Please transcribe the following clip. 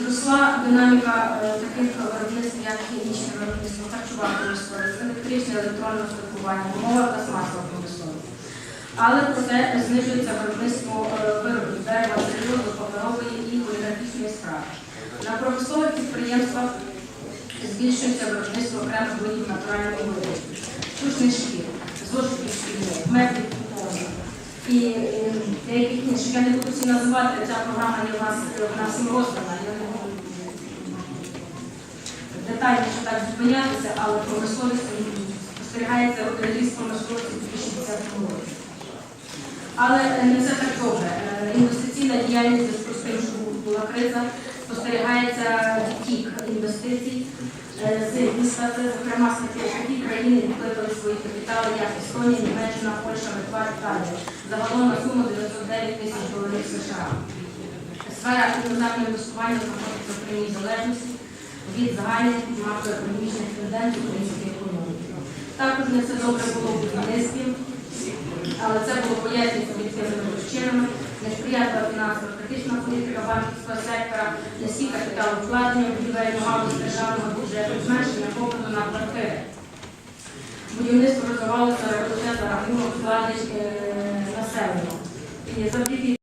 Зросла динаміка е, таких виробництв, як хімічне виробництво, харчова промисловість, електричне електронне устаткування, мова та смаркова промисловість. Але проте знижується виробництво е, виробів дерева, целюлозу, паперової і поліграфічної справи. На промислових підприємствах збільшується виробництво окремих видів натуральної води, штучних шкір, зошитів шкільних, меблів купонів і е, деяких інших. Я не буду всі називати, ця програма є у нас вона всім роздана. Я не можу детальніше так зупинятися, але промисловість спостерігається ріст промисловості у 2010 році. Але е, не все так добре. Е, Інвестиційна діяльність з тим, що була криза, спостерігається тік інвестицій е, з міста, зокрема, такі країни відкликали свої капітали, як Естонія, Німеччина, Польща, Литва, Італія. Загалом на суму 909 тисяч доларів США. Сфера іноземного інвестування знаходиться в прямій залежності від загальних макроекономічних тенденцій української економіки. Також не все добре було в будівництві, але це було пояснюється об'єктивними причинами, несприятлива фінансово-критична політика банківського сектора, низькі капіталовкладення в будівельну галузь державного бюджету, зменшення попиту на квартири. Будівництво розвивалося за рахунок вкладень населення.